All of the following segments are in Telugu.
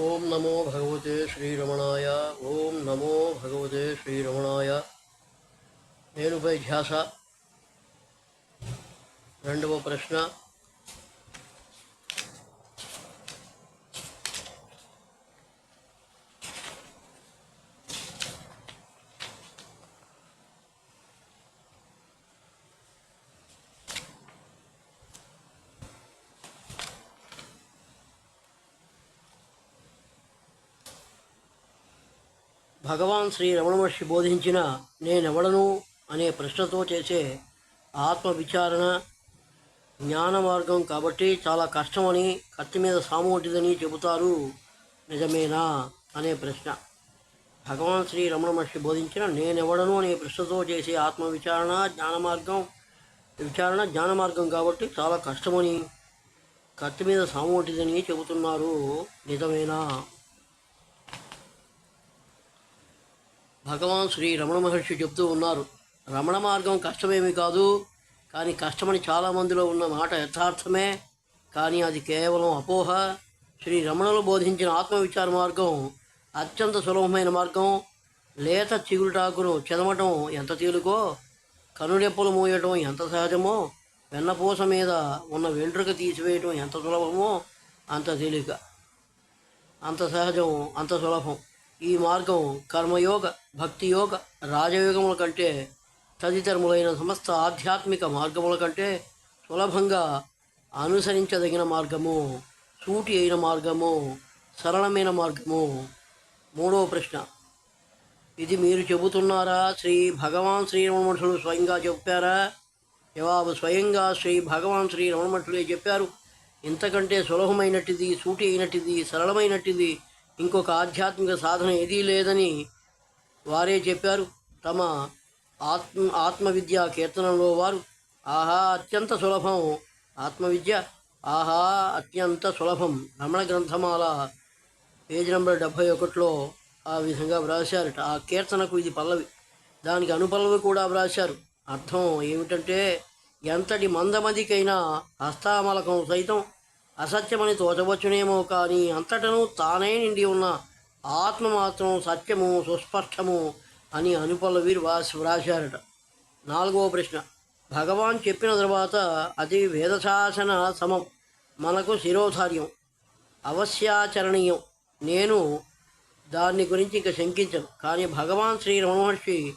ఓం నమో భగవతే శ్రీరమణాయ ఓం నమో భగవతే శ్రీరమణాయ నేనుపై ధ్యాస రెండవ ప్రశ్న భగవాన్ శ్రీ రమణ మహర్షి బోధించిన నేనెవడను అనే ప్రశ్నతో చేసే ఆత్మ విచారణ జ్ఞాన మార్గం కాబట్టి చాలా కష్టమని కత్తి మీద సాము వంటిదని చెబుతారు నిజమేనా అనే ప్రశ్న. భగవాన్ శ్రీ రమణ మహర్షి బోధించిన నేనెవడను అనే ప్రశ్నతో చేసే ఆత్మవిచారణ జ్ఞాన మార్గం విచారణ జ్ఞాన మార్గం కాబట్టి చాలా కష్టమని కత్తి మీద సాము వంటిదని చెబుతున్నారు. నిజమేనా? భగవాన్ శ్రీ రమణ మహర్షి చెప్తూ ఉన్నారు రమణ మార్గం కష్టమేమి కాదు కానీ కష్టమని చాలామందిలో ఉన్న మాట యథార్థమే కానీ అది కేవలం అపోహ. శ్రీ రమణలు బోధించిన ఆత్మవిచార మార్గం అత్యంత సులభమైన మార్గం. లేత చిగురుటాకును చెదమటం ఎంత తేలుకో? కనుడెప్పులు మూయటం ఎంత సహజమో? వెన్నపూస మీద ఉన్న వెంట్రుక తీసివేయటం ఎంత సులభమో? అంత తేలిక. అంత సహజం అంత సులభం. ఈ మార్గం కర్మయోగ భక్తియోగ రాజయోగముల కంటే తదితరములైన సమస్త ఆధ్యాత్మిక మార్గముల కంటే సులభంగా అనుసరించదగిన మార్గము సూటి అయిన మార్గము సరళమైన మార్గము. మూడవ ప్రశ్న. ఇది మీరు చెబుతున్నారా? శ్రీ భగవాన్ శ్రీ రమణమఠులు స్వయంగా చెప్పారా? జవాబు స్వయంగా శ్రీ భగవాన్ శ్రీ రమణమఠులే చెప్పారు. ఇంతకంటే సులభమైనటిది సూటి అయినటిది సరళమైనటిది ఇంకొక ఆధ్యాత్మిక సాధన ఏదీ లేదని వారే చెప్పారు. తమ ఆత్మ ఆత్మవిద్య కీర్తనలో వారు ఆహా అత్యంత సులభం ఆత్మవిద్య. ఆహా అత్యంత సులభం రమణ గ్రంథమాల పేజ్ నెంబర్ డెబ్భై ఒకటిలో ఆ విధంగా వ్రాశారట. ఆ కీర్తనకు ఇది పల్లవి. దానికి అనుపల్లవి కూడా వ్రాశారు. అర్థం ఏమిటంటే ఎంతటి మందమదికైనా హస్తామలకం సైతం అసత్యమని తోచవచ్చునేమో కానీ అంతటను తానే నిండి ఉన్న ఆత్మ మాత్రం సత్యము సుస్పష్టము అని అనుపల్లవి వ్రాసి వ్రాశారట. నాలుగవ ప్రశ్న. భగవాన్ చెప్పిన తర్వాత అది వేదశాసన సమం. మనకు శిరోధార్యం. అవశ్యాచరణీయం. నేను దాన్ని గురించి ఇంకా శంకించను. కానీ భగవాన్ శ్రీ రమణ మహర్షి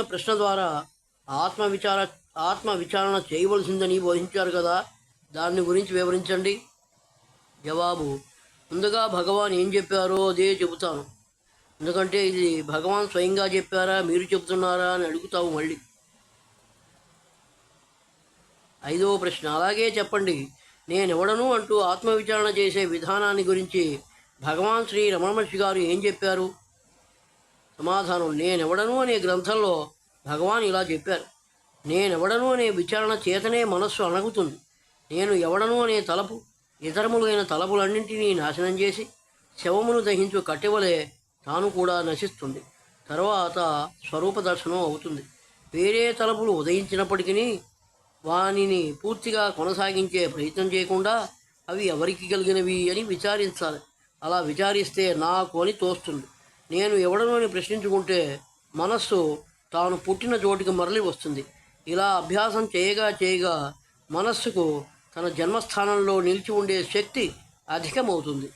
ప్రశ్న ద్వారా ఆత్మ విచార ఆత్మ విచారణ చేయవలసిందని బోధించారు కదా. దాన్ని గురించి వివరించండి. జవాబు ముందుగా భగవాన్ ఏం చెప్పారో అదే చెబుతాను. ఎందుకంటే ఇది భగవాన్ స్వయంగా చెప్పారా మీరు చెబుతున్నారా అని అడుగుతావు మళ్ళీ. ఐదవ ప్రశ్న అలాగే చెప్పండి. నేనెవడను అంటూ ఆత్మవిచారణ చేసే విధానాన్ని గురించి భగవాన్ శ్రీ రమణ మహర్షి గారు ఏం చెప్పారు? సమాధానం నేనెవడను అనే గ్రంథంలో భగవాన్ ఇలా చెప్పారు. నేనెవడను అనే విచారణ చేతనే మనస్సు అణగుతుంది. నేను ఎవడను అనే తలపు ఇతరములైన తలపులన్నింటినీ నాశనం చేసి శవమును దహించు కట్టెవలే తాను కూడా నశిస్తుంది. తర్వాత స్వరూప దర్శనం అవుతుంది. వేరే తలపులు ఉదయించినప్పటికీ వానిని పూర్తిగా కొనసాగించే ప్రయత్నం చేయకుండా అవి ఎవరికి కలిగినవి అని విచారించాలి. అలా విచారిస్తే నాకు అని తోస్తుంది. నేను ఎవడను అని ప్రశ్నించుకుంటే మనస్సు తాను పుట్టిన చోటికి మరలి వస్తుంది. ఇలా అభ్యాసం చేయగా చేయగా మనస్సుకు తన జన్మస్థానంలో నిలిచి ఉండే శక్తి అధికమవుతుంది.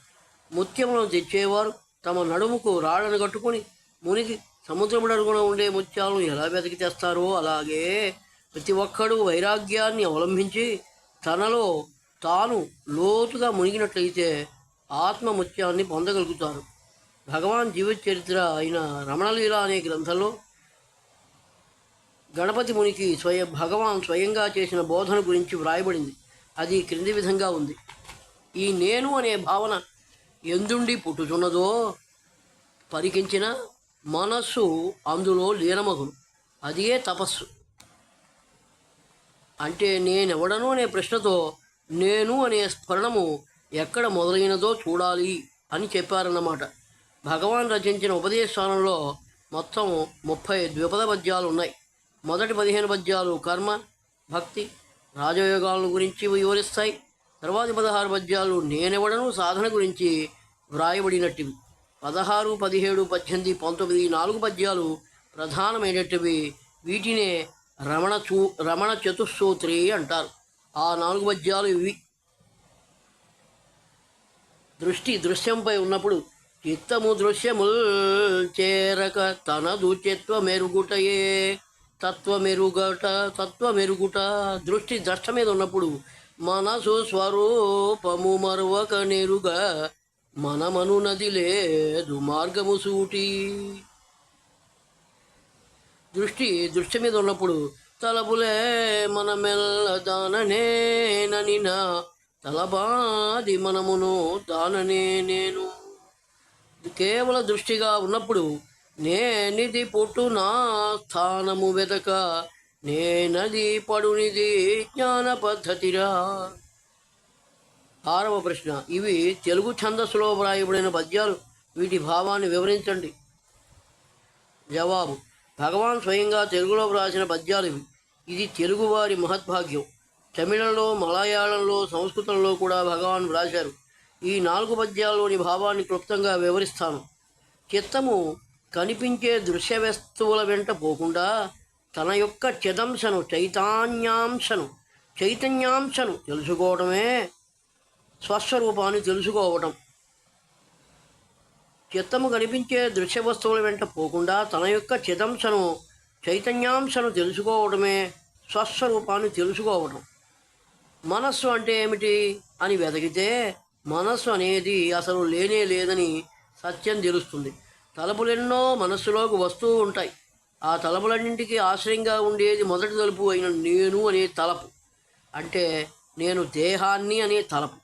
ముత్యములను తెచ్చేవారు తమ నడుముకు రాళ్ళను కట్టుకుని మునిగి సముద్రముడరుగున ఉండే ముత్యాలను ఎలా వెతికి తెస్తారో అలాగే ప్రతి ఒక్కడూ వైరాగ్యాన్ని అవలంబించి తనలో తాను లోతుగా మునిగినట్లయితే ఆత్మ ముత్యాన్ని పొందగలుగుతారు. భగవాన్ జీవిత చరిత్ర అయిన రమణలీల అనే గ్రంథంలో గణపతి మునికి స్వయం భగవాన్ స్వయంగా చేసిన బోధన గురించి వ్రాయబడింది. అది క్రింది విధంగా ఉంది. ఈ నేను అనే భావన ఎందుండి పుట్టుచున్నదో పరికించిన మనస్సు అందులో లీనమగును. అదియే తపస్సు. అంటే నేనెవడను అనే ప్రశ్నతో నేను అనే స్మరణము ఎక్కడ మొదలైనదో చూడాలి అని చెప్పారన్నమాట. భగవాన్ రచించిన ఉపదేశాలలో మొత్తం ముప్పై ద్విపద పద్యాలు ఉన్నాయి మొదటి పదిహేను పద్యాలు కర్మ భక్తి రాజయోగాల గురించి వివరిస్తాయి. తర్వాతి పదహారు పద్యాలు నేనెవడను సాధన గురించి వ్రాయబడినట్టివి. పదహారు పదిహేడు పద్దెనిమిది పంతొమ్మిది నాలుగు పద్యాలు ప్రధానమైనటివి వీటినే రమణ చూ రమణ చతుస్సూత్రి అంటారు. ఆ నాలుగు పద్యాలు ఇవి. దృష్టి దృశ్యంపై ఉన్నప్పుడు చిత్తము దృశ్యముల్ చేరక తనదు చిత్వ మెరుగుటయే తత్వ మెరుగట తత్వ మెరుగుట దృష్టి ద్రష్ట మీద ఉన్నప్పుడు మనసు స్వరూపము మరువక మనమను నది లేదు మార్గము సూటి. దృష్టి దృష్టి మీద ఉన్నప్పుడు తలపులే మన దాననేనని నా తలబాది మనమును దాననే నేను. కేవల దృష్టిగా ఉన్నప్పుడు నేనిది పొట్టు నా స్థానము వెదక నేనది పడునిది జ్ఞాన పద్ధతిరా. ఆరవ ప్రశ్న. ఇవి తెలుగు ఛందస్సులో వ్రాయబడిన పద్యాలు. వీటి భావాన్ని వివరించండి. జవాబు. భగవాన్ స్వయంగా తెలుగులో వ్రాసిన పద్యాలు ఇవి. ఇది తెలుగువారి మహద్భాగ్యం. తమిళంలో మలయాళంలో సంస్కృతంలో కూడా భగవాన్ వ్రాశారు. ఈ నాలుగు పద్యాల్లోని భావాన్ని క్లుప్తంగా వివరిస్తాను. చిత్తము కనిపించే దృశ్య వస్తువుల వెంట పోకుండా తన యొక్క చిదంశను చైతన్యాంశను చైతన్యాంశను తెలుసుకోవడమే స్వస్వరూపాన్ని తెలుసుకోవటం. చిత్తము కనిపించే దృశ్య వస్తువుల వెంట పోకుండా తన యొక్క చిదంశను చైతన్యాంశను తెలుసుకోవడమే స్వస్వరూపాన్ని తెలుసుకోవడం మనస్సు అంటే ఏమిటి అని వెతికితే మనస్సు అనేది అసలు లేనే లేదని సత్యం తెలుస్తుంది. తలపులెన్నో మనస్సులోకి వస్తూ ఉంటాయి. ఆ తలపులన్నింటికీ ఆశ్రయంగా ఉండేది మొదటి తలుపు అయిన నేను అనే తలపు. అంటే నేను దేహాన్ని అనే తలపు.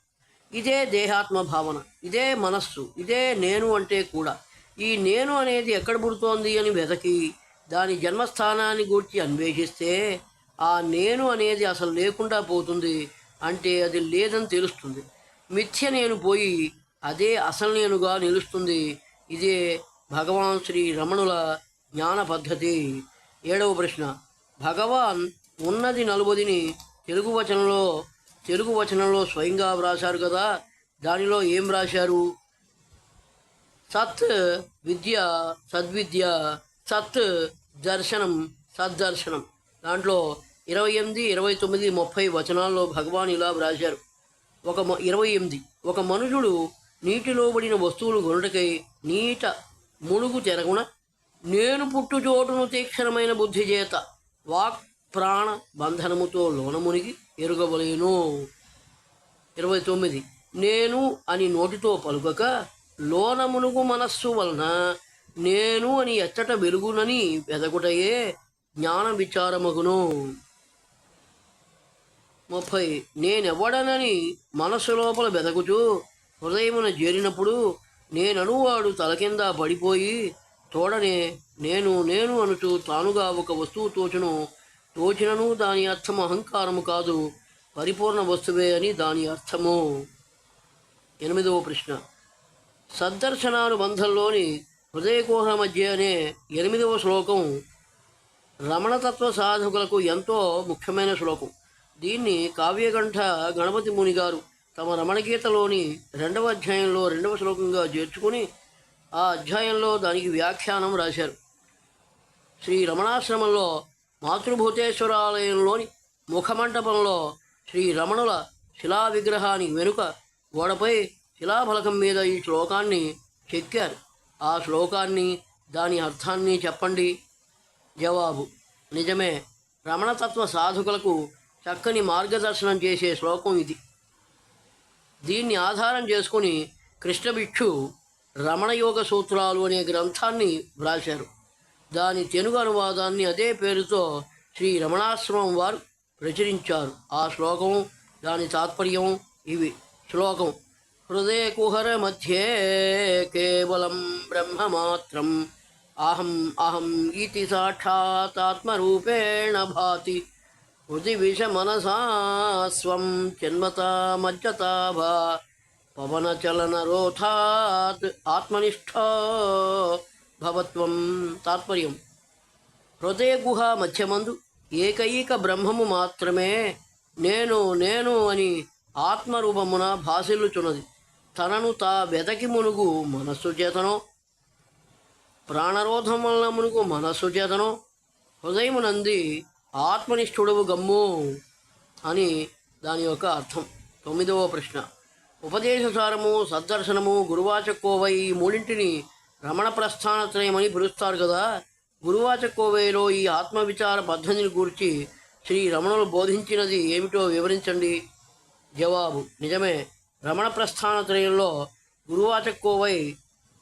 ఇదే దేహాత్మ భావన ఇదే మనస్సు ఇదే నేను అంటే కూడా. ఈ నేను అనేది ఎక్కడ పుడుతోంది అని వెతకి దాని జన్మస్థానాన్ని గూర్చి అన్వేషిస్తే ఆ నేను అనేది అసలు లేకుండా పోతుంది అంటే అది లేదని తెలుస్తుంది. మిథ్య నేను పోయి అదే అసలు నేనుగా నిలుస్తుంది. ఇదే భగవాన్ శ్రీ రమణుల జ్ఞాన పద్ధతి. ఏడవ ప్రశ్న. భగవాన్ ఉన్నది నలుబదిని తెలుగు వచనంలో తెలుగు వచనంలో స్వయంగా వ్రాశారు కదా దానిలో ఏం రాశారు సత్ విద్య సద్విద్య సత్ దర్శనం సద్దర్శనం. దాంట్లో ఇరవై ఎనిమిది ఇరవై తొమ్మిది ముప్పై వచనాల్లో భగవాన్ ఇలా వ్రాశారు. ఒక మ- ఇరవై ఎనిమిది. ఒక మనుషుడు నీటిలోబడిన వస్తువులు గొనుటకై నీట మునుగు తెరగున నేను పుట్టు చోటును తీక్షణమైన బుద్ధి చేత వాక్ ప్రాణ బంధనముతో లోన మునిగి ఎరుగవలేను. ఇరవై తొమ్మిది. నేను అని నోటితో పలుకక లోన మునుగు మనస్సు వలన నేను అని ఎచ్చట వెలుగునని వెదకుటయే జ్ఞాన విచారమగును ముప్పై. నేనెవ్వడనని మనసు లోపల బెదకుచూ హృదయమున చేరినప్పుడు నేననువాడు తల కింద పడిపోయి తోడనే నేను నేను అనుచు తానుగా ఒక వస్తువు తోచను. తోచినను దాని అర్థం అహంకారము కాదు. పరిపూర్ణ వస్తువే అని దాని అర్థము. ఎనిమిదవ ప్రశ్న. సద్దర్శనానుబంధంలోని హృదయకోహ మధ్య అనే ఎనిమిదవ శ్లోకం రమణతత్వ సాధకులకు ఎంతో ముఖ్యమైన శ్లోకం. దీన్ని కావ్యకంఠ గణపతి ముని గారు తమ రమణగీతలోని రెండవ అధ్యాయంలో రెండవ శ్లోకంగా చేర్చుకుని ఆ అధ్యాయంలో దానికి వ్యాఖ్యానం రాశారు. శ్రీ రమణాశ్రమంలో మాతృభూతేశ్వర ఆలయంలోని ముఖమంటపంలో శ్రీ రమణుల శిలా విగ్రహానికి వెనుక గోడపై శిలాఫలకం మీద ఈ శ్లోకాన్ని చెక్కారు. ఆ శ్లోకాన్ని దాని అర్థాన్ని చెప్పండి. జవాబు నిజమే. రమణతత్వ సాధకులకు చక్కని మార్గదర్శనం చేసే శ్లోకం ఇది. దీన్ని ఆధారం చేసుకుని కృష్ణభిక్షు రమణయోగ సూత్రాలు అనే గ్రంథాన్ని వ్రాశారు. దాని తెలుగు అనువాదాన్ని అదే పేరుతో శ్రీ రమణాశ్రమం వారు ప్రచురించారు. ఆ శ్లోకం దాని తాత్పర్యం ఇవి. శ్లోకం హృదయ కుహర మధ్యే కేవలం బ్రహ్మమాత్రం. అహం అహం ఇతి సాక్షాత్మరూపేణ భాతి. హృది విష చిన్మతామజ్జతాభా స్వం జన్మతా ఆత్మనిష్ట భవత్వం తాత్పర్యం. హృదయ గుహ మధ్యమందు ఏకైక బ్రహ్మము మాత్రమే నేను నేను అని ఆత్మరూపమున భాసిల్లుచున్నది. తనను తా వెదకి మునుగు మనస్సు చేతనో ప్రాణరోధం వలన మునుగు మనస్సు చేతనో హృదయమునంది ఆత్మనిష్ఠుడవు గమ్ము అని దాని యొక్క అర్థం. తొమ్మిదవ ప్రశ్న. ఉపదేశసారము సద్దర్శనము గురువాచకోవై ఈ మూడింటిని రమణ ప్రస్థానత్రయమని పిలుస్తారు కదా. గురువాచకోవైలో ఈ ఆత్మవిచార పద్ధతిని గూర్చి శ్రీ రమణులు బోధించినది ఏమిటో వివరించండి. జవాబు. నిజమే. రమణ ప్రస్థానత్రయంలో గురువాచకోవై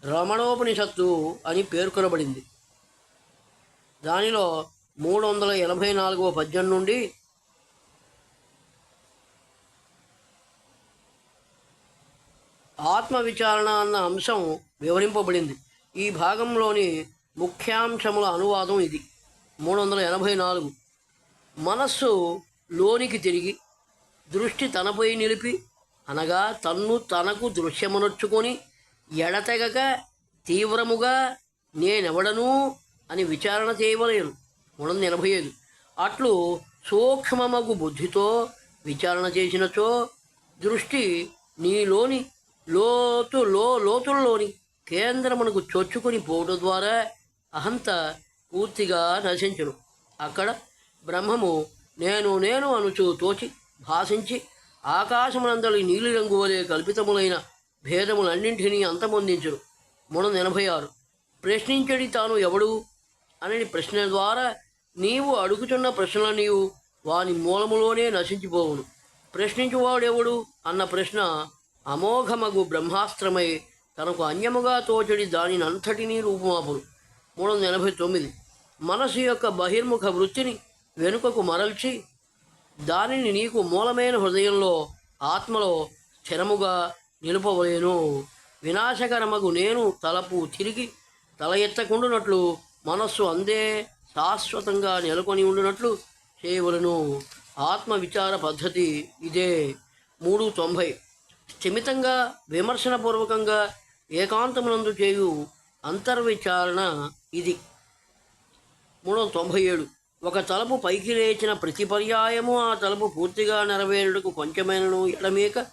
రమణోపనిషత్తు అని పేర్కొనబడింది. దానిలో మూడు వందల ఎనభై నాలుగవ పద్యం నుండి ఆత్మ విచారణ అన్న అంశం వివరింపబడింది. ఈ భాగంలోని ముఖ్యాంశముల అనువాదం ఇది. మూడు వందల ఎనభై నాలుగు. మనస్సు లోనికి తిరిగి దృష్టి తనపై నిలిపి అనగా తన్ను తనకు దృశ్యమనొచ్చుకొని ఎడతెగక తీవ్రముగా నేనెవడను అని విచారణ చేయవలేను. మూడు వందల ఎనభై ఐదు. అట్లు సూక్ష్మమగు బుద్ధితో విచారణ చేసినచో దృష్టి నీలోని లోతు లో లోతుల్లోని కేంద్రమునకు చొచ్చుకొని పోవడం ద్వారా అహంత పూర్తిగా నశించును. అక్కడ బ్రహ్మము నేను నేను అనుచు తోచి భాషించి ఆకాశమునందలి నీలిరంగు వలె కల్పితములైన భేదములన్నింటినీ అంతమొందించును. మూడు ఎనభై ఆరు. ప్రశ్నించడి తాను ఎవడు? అనని ప్రశ్న ద్వారా నీవు అడుగుతున్న ప్రశ్నల నీవు వాని మూలములోనే నశించిపోవును. ప్రశ్నించువాడెవడు? అన్న ప్రశ్న అమోఘమగు బ్రహ్మాస్త్రమై తనకు అన్యముగా తోచడి దానిని అంతటినీ రూపుమాపును. మూడు వందల ఎనభై తొమ్మిది. మనసు యొక్క బహిర్ముఖ వృత్తిని వెనుకకు మరల్చి దానిని నీకు మూలమైన హృదయంలో ఆత్మలో స్థిరముగా నిలుపవలేను. వినాశకరమగు నేను తలపు తిరిగి తల ఎత్తకుండునట్లు మనస్సు అందే శాశ్వతంగా నెలకొని ఉండునట్లు చేయవలను ఆత్మవిచార పద్ధతి ఇదే మూడు తొంభై. స్థిమితంగా విమర్శనపూర్వకంగా ఏకాంతమునందు చేయు అంతర్విచారణ ఇది. మూడు తొంభై ఏడు. ఒక తలపు పైకి లేచిన ప్రతి పర్యాయము ఆ తలుపు పూర్తిగా నెరవేరుటకు కొంచెమైనను ఎడమేక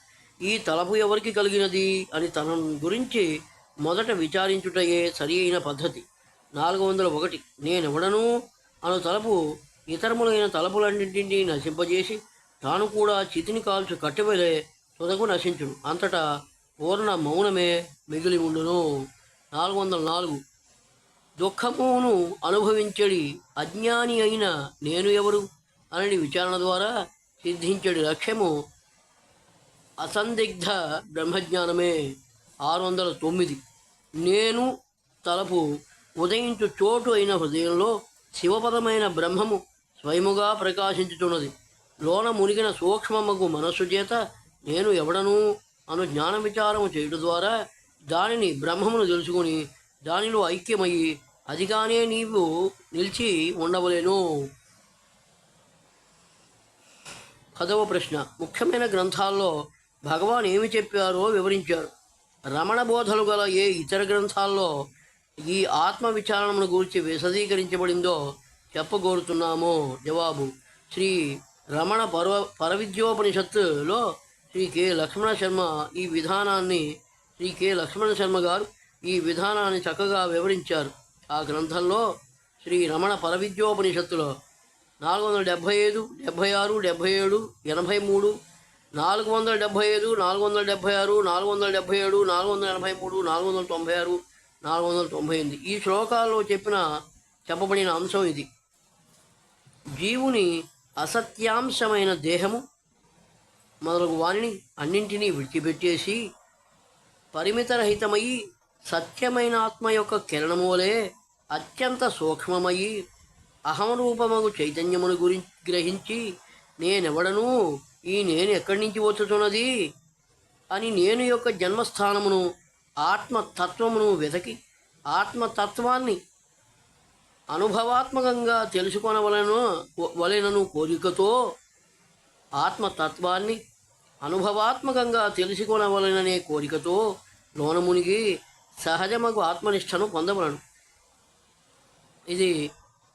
ఈ తలపు ఎవరికి కలిగినది అని తన గురించి మొదట విచారించుటయే సరి అయిన పద్ధతి. నాలుగు వందల ఒకటి. నేనెవడను? అను తలుపు ఇతరములైన తలుపులన్నింటినీ నశింపజేసి తాను కూడా చితిని కాల్చు కట్టెవలే తుదకు నశించును. అంతటా పూర్ణ మౌనమే మిగిలి ఉండును. నాలుగు వందల నాలుగు. దుఃఖమును అనుభవించడి అజ్ఞాని అయిన నేను ఎవరు? అనని విచారణ ద్వారా సిద్ధించడి లక్ష్యము అసందిగ్ధ బ్రహ్మజ్ఞానమే. ఆరు వందల తొమ్మిది. నేను తలపు ఉదయించు చోటు అయిన హృదయంలో శివపదమైన బ్రహ్మము స్వయముగా ప్రకాశించుతున్నది లోన మునిగిన సూక్ష్మమగు మనస్సు చేత నేను ఎవడను అను జ్ఞాన విచారము చేయుట ద్వారా దానిని బ్రహ్మమును తెలుసుకుని దానిలో ఐక్యమయ్యి అదిగానే నీవు నిలిచి ఉండవలేను. పదవ ప్రశ్న. ముఖ్యమైన గ్రంథాల్లో భగవాన్ ఏమి చెప్పారో వివరించారు. రమణ బోధలు గల ఏ ఇతర గ్రంథాల్లో ఈ ఆత్మ విచారణను గురించి విశదీకరించబడిందో చెప్పగోరుతున్నామో జవాబు. శ్రీ రమణ పర్వ పరవిద్యోపనిషత్తులో శ్రీ కె. లక్ష్మణ శర్మ ఈ విధానాన్ని శ్రీ కె. లక్ష్మణ శర్మ గారు ఈ విధానాన్ని చక్కగా వివరించారు. ఆ గ్రంథంలో శ్రీ రమణ పరవిద్యోపనిషత్తులో నాలుగు వందల డెబ్భై ఐదు డెబ్భై ఆరు డెబ్భై ఏడు ఎనభై మూడు నాలుగు వందల డెబ్భై ఐదు నాలుగు వందల డెబ్భై ఆరు నాలుగు వందల డెబ్భై ఏడు నాలుగు వందల ఎనభై మూడు నాలుగు వందల తొంభై ఆరు నాలుగు వందల తొంభై ఎనిమిది. ఈ శ్లోకాల్లో చెప్పిన చెప్పబడిన అంశం ఇది. జీవుని అసత్యాంశమైన దేహము మొదలగు వారిని అన్నింటినీ విడిచిపెట్టేసి పరిమితరహితమై సత్యమైన ఆత్మ యొక్క కిరణము వలె అత్యంత సూక్ష్మమయ్యి అహంరూపమగు చైతన్యమును గురించి గ్రహించి నేనెవడను ఈ నేను ఎక్కడి నుంచి వచ్చుతున్నది అని నేను యొక్క జన్మస్థానమును ఆత్మతత్వమును వెతకి ఆత్మతత్వాన్ని అనుభవాత్మకంగా తెలుసుకొనవలను వలెనను కోరికతో ఆత్మతత్వాన్ని అనుభవాత్మకంగా తెలుసుకొనవలననే కోరికతో లోన మునిగి సహజమగు ఆత్మనిష్టను పొందవలను. ఇది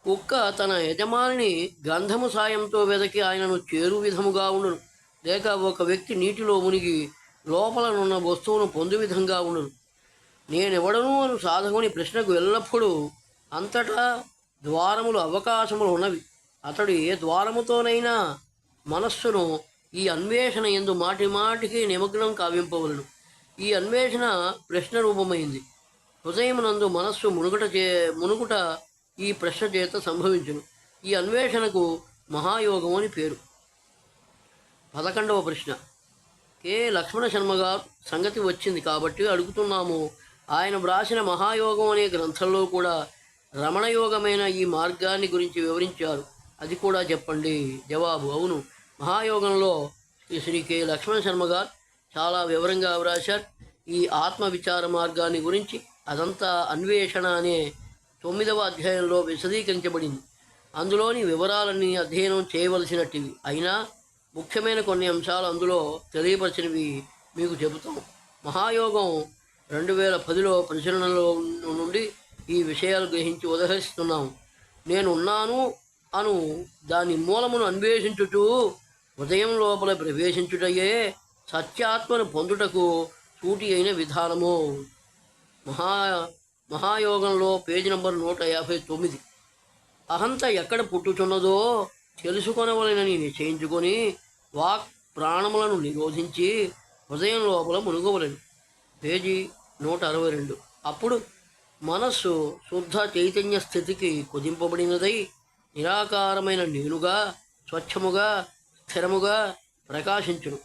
కుక్క తన యజమానిని గంధము సాయంతో వెదకి ఆయనను చేరు విధముగా ఉండును. లేక ఒక వ్యక్తి నీటిలో మునిగి లోపలనున్న వస్తువును పొందు విధంగా ఉండును. నేనెవడను అను సాధకుని ప్రశ్నకు ఎల్లప్పుడూ అంతటా ద్వారములు అవకాశములు ఉన్నవి. అతడు ఏ ద్వారముతోనైనా మనస్సును ఈ అన్వేషణ ఎందు మాటి మాటికి నిమగ్నం కావింపవలను. ఈ అన్వేషణ ప్రశ్న రూపమైంది. హృదయమునందు మనస్సు మునుగుట చే మునుగుట ఈ ప్రశ్న చేత సంభవించును. ఈ అన్వేషణకు మహాయోగం అని పేరు. పదకొండవ ప్రశ్న. ఏ లక్ష్మణ శర్మ గారు సంగతి వచ్చింది కాబట్టి అడుగుతున్నాము. ఆయన వ్రాసిన మహాయోగం అనే గ్రంథంలో కూడా రమణయోగమైన ఈ మార్గాన్ని గురించి వివరించారు. అది కూడా చెప్పండి. జవాబు అవును. మహాయోగంలో శ్రీ శ్రీ కె లక్ష్మణ శర్మ గారు చాలా వివరంగా వ్రాశారు. ఈ ఆత్మ విచార మార్గాన్ని గురించి అదంతా అన్వేషణ అనే తొమ్మిదవ అధ్యాయంలో విశదీకరించబడింది. అందులోని వివరాలన్నీ అధ్యయనం చేయవలసినటివి అయినా ముఖ్యమైన కొన్ని అంశాలు అందులో తెలియపరిచినవి మీకు చెబుతాం. మహాయోగం రెండు వేల పదిలో పరిశీలనలో నుండి ఈ విషయాలు గ్రహించి ఉదహరిస్తున్నాం. నేను ఉన్నాను అను దాని మూలమును అన్వేషించుటూ ఉదయం లోపల ప్రవేశించుటయే సత్యాత్మను పొందుటకు సూటి అయిన విధానము. మహా మహాయోగంలో పేజీ నంబర్ నూట యాభై తొమ్మిది. అహంత ఎక్కడ పుట్టుచున్నదో తెలుసుకొనవలనని నిశ్చయించుకొని వాక్ ప్రాణములను నిరోధించి హృదయం లోపల మునుగవలను. పేజీ నూట అరవై రెండు. అప్పుడు మనస్సు శుద్ధ చైతన్య స్థితికి కుదింపబడినదై నిరాకారమైన నేనుగా స్వచ్ఛముగా స్థిరముగా ప్రకాశించును.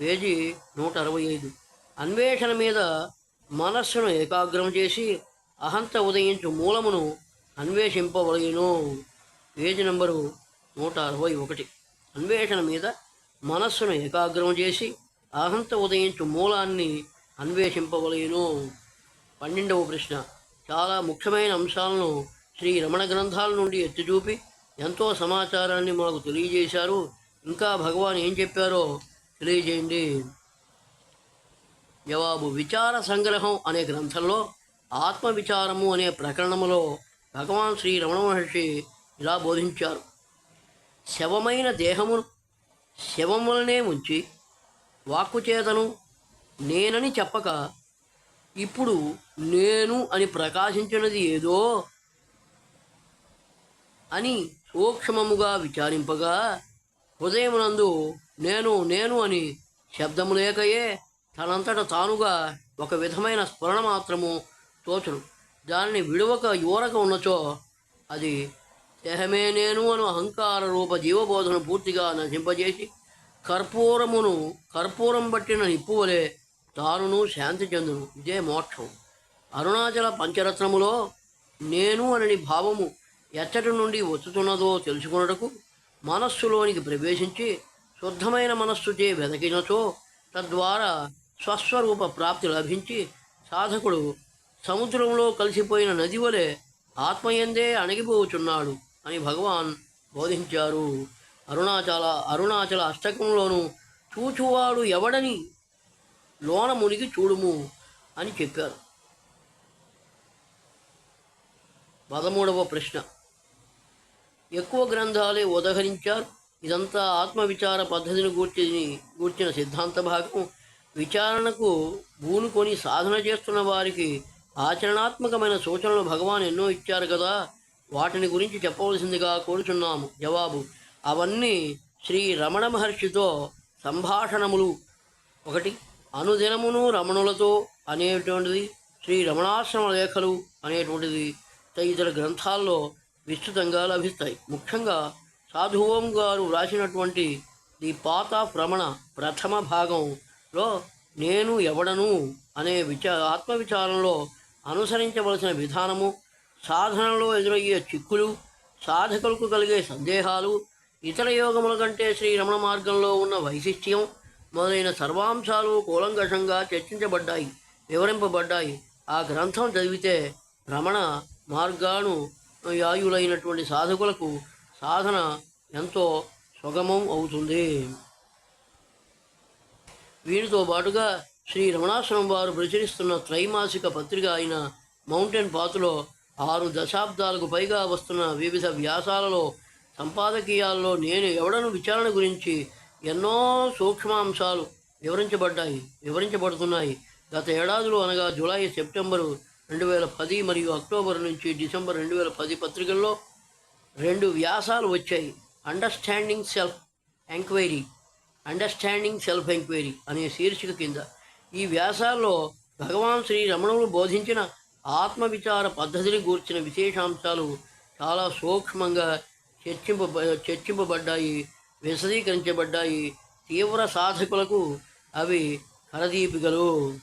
పేజీ నూట అరవై ఐదు. అన్వేషణ మీద మనస్సును ఏకాగ్రం చేసి అహంత ఉదయించు మూలమును అన్వేషింపవలయను పేజీ నంబరు నూట అరవై ఒకటి. అన్వేషణ మీద మనస్సును ఏకాగ్రం చేసి అహంత ఉదయించు మూలాన్ని అన్వేషింపవలేను. పన్నెండవ ప్రశ్న. చాలా ముఖ్యమైన అంశాలను శ్రీ రమణ గ్రంథాల నుండి ఎత్తిచూపి ఎంతో సమాచారాన్ని మాకు తెలియజేశారు. ఇంకా భగవాన్ ఏం చెప్పారో తెలియజేయండి. జవాబు. విచార సంగ్రహం అనే గ్రంథంలో ఆత్మవిచారము అనే ప్రకరణములో భగవాన్ శ్రీ రమణ మహర్షి ఇలా బోధించారు. శవమైన దేహమును శవం వలనే ఉంచి వాక్కుచేతను నేనని చెప్పక ఇప్పుడు నేను అని ప్రకాశించినది ఏదో అని సూక్ష్మముగా విచారింపగా హృదయమునందు నేను నేను అని శబ్దము లేకయే తనంతట తానుగా ఒక విధమైన స్ఫురణ మాత్రము తోచును. దానిని విడువక యువరక ఉన్నచో అది దేహమే నేను అను అహంకార రూప జీవబోధను పూర్తిగా నశింపజేసి కర్పూరమును కర్పూరం పట్టిన నిప్పువలే తానును శాంతి చెందును. ఇదే మోక్షం. అరుణాచల పంచరత్నములో నేను అనని భావము ఎచ్చటి నుండి వచ్చుతున్నదో తెలుసుకున్నటకు మనస్సులోనికి ప్రవేశించి శుద్ధమైన మనస్సుచే వెదకినచో తద్వారా స్వస్వరూప ప్రాప్తి లభించి సాధకుడు సముద్రంలో కలిసిపోయిన నది వలె ఆత్మయందే అణగిపోచున్నాడు. అని భగవాన్ బోధించారు. అరుణాచల అరుణాచల అష్టకంలోను చూచువాడు ఎవడని లోన మునిగి చూడుము అని చెప్పారు. పదమూడవ ప్రశ్న. ఎక్కువ గ్రంథాలే ఉదహరించారు. ఇదంతా ఆత్మవిచార పద్ధతిని గూర్చి గూర్చిన సిద్ధాంత భాగం విచారణకు పూనుకొని సాధన చేస్తున్న వారికి ఆచరణాత్మకమైన సూచనలు భగవాన్ ఎన్నో ఇచ్చారు కదా. వాటిని గురించి చెప్పవలసిందిగా కోరుచున్నాము. జవాబు అవన్నీ శ్రీ రమణ మహర్షితో సంభాషణములు. ఒకటి అనుదినమును రమణులతో అనేటువంటిది శ్రీ రమణాశ్రమ లేఖలు అనేటువంటిది తదితర గ్రంథాల్లో విస్తృతంగా లభిస్తాయి. ముఖ్యంగా సాధువం గారు వ్రాసినటువంటి ది పాత భ్రమణ ప్రథమ భాగంలో నేను ఎవడను అనే విచ ఆత్మవిచారంలో అనుసరించవలసిన విధానము సాధనలో ఎదురయ్యే చిక్కులు సాధకులకు కలిగే సందేహాలు ఇతర యోగముల కంటే శ్రీ రమణ మార్గంలో ఉన్న వైశిష్ట్యం మొదలైన సర్వాంశాలు కూలంకషంగా చర్చించబడ్డాయి వివరింపబడ్డాయి. ఆ గ్రంథం చదివితే రమణ మార్గాను యాయులైనటువంటి సాధకులకు సాధన ఎంతో సుగమం అవుతుంది. వీటితో పాటుగా శ్రీ రమణాశ్రమం వారు ప్రచురిస్తున్న త్రైమాసిక పత్రిక అయిన మౌంటైన్ పాత్లో ఆరు దశాబ్దాలకు పైగా వస్తున్న వివిధ వ్యాసాలలో సంపాదకీయాల్లో నేను ఎవడను విచారణ గురించి ఎన్నో సూక్ష్మాంశాలు వివరించబడ్డాయి వివరించబడుతున్నాయి. గత ఏడాదిలో అనగా జూలై సెప్టెంబరు రెండు వేల పది మరియు అక్టోబర్ నుంచి డిసెంబర్ రెండు వేల పది పత్రికల్లో రెండు వ్యాసాలు వచ్చాయి. Understanding self enquiry understanding self enquiry అనే శీర్షిక కింద. ఈ వ్యాసాల్లో భగవాన్ శ్రీ రమణులు బోధించిన ఆత్మవిచార పద్ధతిని గూర్చిన విశేషాంశాలు చాలా సూక్ష్మంగా చర్చింప చర్చింపబడ్డాయి విశదీకరించబడ్డాయి. తీవ్ర సాధకులకు అవి కరదీపికలు.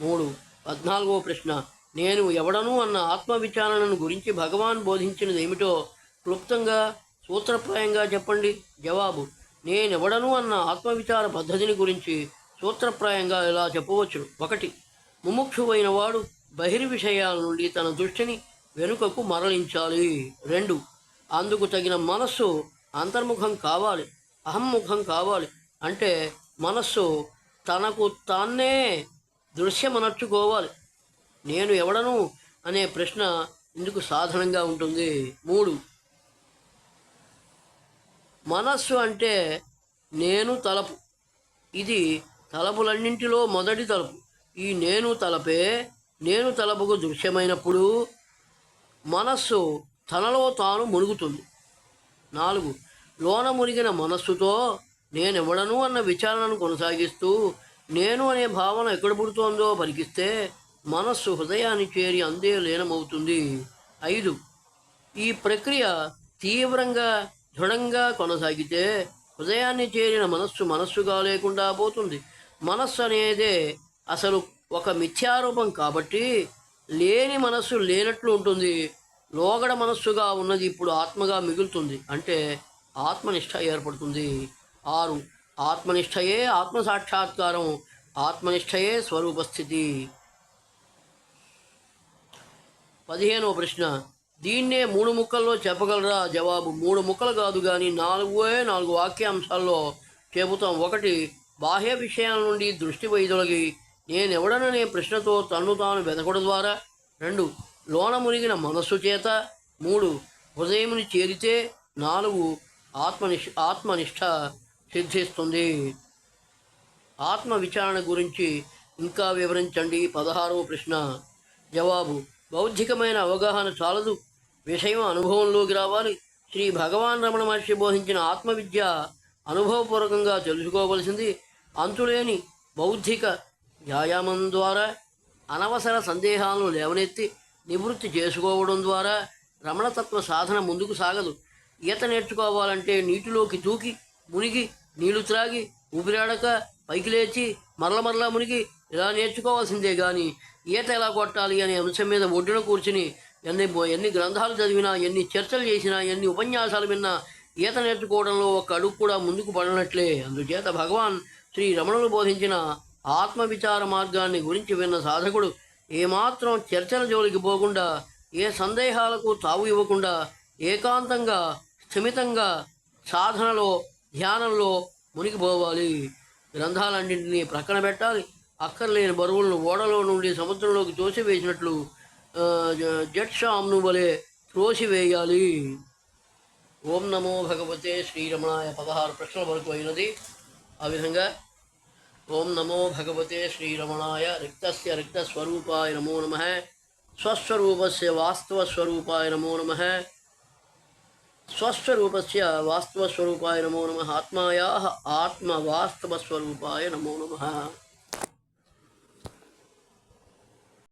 మూడు. పద్నాలుగో ప్రశ్న. నేను ఎవడను అన్న ఆత్మవిచారణను గురించి భగవాన్ బోధించినది ఏమిటో క్లుప్తంగా సూత్రప్రాయంగా చెప్పండి. జవాబు. నేనెవడను అన్న ఆత్మవిచార పద్ధతిని గురించి సూత్రప్రాయంగా ఇలా చెప్పవచ్చును. ఒకటి ముముక్షువైన వాడు బహిర్విషయాల నుండి తన దృష్టిని వెనుకకు మరలించాలి. రెండు అందుకు తగిన మనస్సు అంతర్ముఖం కావాలి అహంముఖం కావాలి. అంటే మనస్సు తనకు తాన్నే దృశ్యమనర్చుకోవాలి. నేను ఎవడను అనే ప్రశ్న ఇందుకు సాధనంగా ఉంటుంది. మూడు మనస్సు అంటే నేను తలపు. ఇది తలపులన్నింటిలో మొదటి తలుపు. ఈ నేను తలపే నేను తలపుకు దృశ్యమైనప్పుడు మనస్సు తనలో తాను మునుగుతుంది. నాలుగు లోన మునిగిన మనస్సుతో నేనెవడను అన్న విచారణను కొనసాగిస్తూ నేను అనే భావన ఎక్కడ పుడుతోందో పరికిస్తే మనస్సు హృదయాన్ని చేరి అందే లీనమవుతుంది. ఐదు ఈ ప్రక్రియ తీవ్రంగా దృఢంగా కొనసాగితే హృదయాన్ని చేరిన మనస్సు మనస్సుగా లేకుండా పోతుంది. మనస్సు అనేది అసలు ఒక మిథ్యారూపం కాబట్టి లేని మనస్సు లేనట్లు ఉంటుంది. లోగడ మనస్సుగా ఉన్నది ఇప్పుడు ఆత్మగా మిగులుతుంది. అంటే ఆత్మనిష్ట ఏర్పడుతుంది. ఆరు. ఆత్మనిష్టయే ఆత్మ సాక్షాత్కారం. ఆత్మనిష్టయే స్వరూపస్థితి పదిహేనవ ప్రశ్న. దీన్నే మూడు ముక్కల్లో చెప్పగలరా? జవాబు. మూడు ముక్కలు కాదు కానీ నాలుగే నాలుగు వాక్యాంశాల్లో చెబుతాం. ఒకటి బాహ్య విషయాల నుండి దృష్టి వైదొలగి నేనెవడననే ప్రశ్నతో తన్ను తాను వెతకడం ద్వారా రెండు లోన మునిగిన మనస్సు చేత మూడు హృదయముని చేరితే నాలుగు ఆత్మనిష్ ఆత్మనిష్ట సిద్ధిస్తుంది. ఆత్మ విచారణ గురించి ఇంకా వివరించండి. పదహారవ ప్రశ్న. జవాబు బౌద్ధికమైన అవగాహన చాలదు. విషయం అనుభవంలోకి రావాలి. శ్రీ భగవాన్ రమణ మహర్షి బోధించిన ఆత్మవిద్య అనుభవపూర్వకంగా తెలుసుకోవలసింది అంతులేని బౌద్ధిక వ్యాయామం ద్వారా అనవసర సందేహాలను లేవనెత్తి నివృత్తి చేసుకోవడం ద్వారా రమణతత్వ సాధన ముందుకు సాగదు. ఈత నేర్చుకోవాలంటే నీటిలోకి దూకి మునిగి నీళ్ళు త్రాగి ఊపిరాడక పైకి లేచి మరల మరలా మునిగి ఇలా నేర్చుకోవాల్సిందే కానీ ఈత ఎలా కొట్టాలి అనే అంశం మీద ఒడ్డున కూర్చుని ఎన్ని ఎన్ని గ్రంథాలు చదివినా ఎన్ని చర్చలు చేసినా ఎన్ని ఉపన్యాసాలు విన్నా ఈత నేర్చుకోవడంలో ఒక అడుగు కూడా ముందుకు పడినట్లే. అందుచేత భగవాన్ శ్రీ రమణులు బోధించిన ఆత్మవిచార మార్గాన్ని గురించి విన్న సాధకుడు ఏమాత్రం చర్చల జోలికి పోకుండా ఏ సందేహాలకు తావు ఇవ్వకుండా ఏకాంతంగా స్థిమితంగా సాధనలో ధ్యానంలో మునిగిపోవాలి గ్రంథాలన్నింటినీ ప్రక్కన పెట్టాలి. అక్కర్లేని బరువులను ఓడలో నుండి సముద్రంలోకి తోసివేసినట్లు జట్ షామ్ను వలె త్రోసివేయాలి. ఓం నమో భగవతే శ్రీరమణాయ పదహారు ప్రశ్నల వరకు అయినది ఆ విధంగా ఓం నమో భగవతే శ్రీరమణాయ రిక్తస్య రిక్తస్వరూపాయ నమో నమ స్వస్వరూపస్య వాస్తవస్వరూపాయ నమో నమ స్వస్వరూపస్య వాస్తవస్వరూపాయ నమో నమ ఆత్మాయా ఆత్మవాస్తవస్వరూపాయ నమో నమ